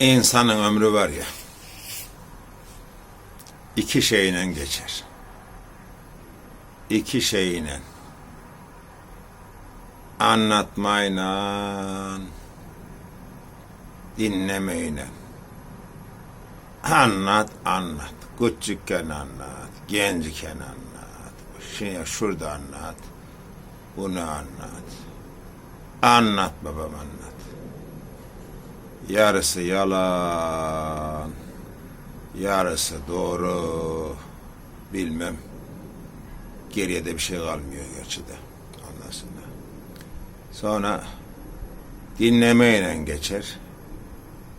İnsanın ömrü var ya, iki şeyle geçer. İki şeyle. Anlatmayla, dinlemeyle. Anlat, anlat. Küçükken anlat, gençken anlat. Şimdi şurada anlat, bunu anlat. Anlat babam anlat. Yarısı yalan, yarısı doğru. Bilmem. Geriye de bir şey kalmıyor gerçi de. Sonra. Sonra dinlemeyle geçer.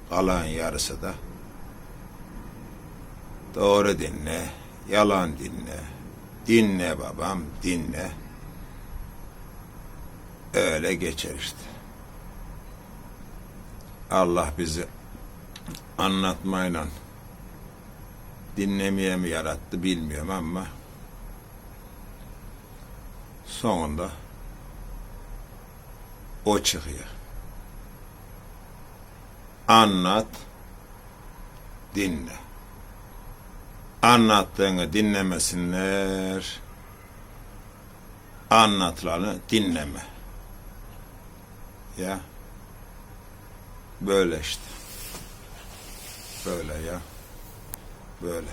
Kalan yarısı da doğru dinle, yalan dinle. Dinle babam, dinle. Öyle geçer işte. Allah bizi anlatmayla dinlemeye mi yarattı bilmiyorum ama sonunda o çıkıyor. Anlat, dinle. Anlattığını dinlemesinler, anlatılanı dinleme. Ya. Böyle işte. Böyle ya. Böyle.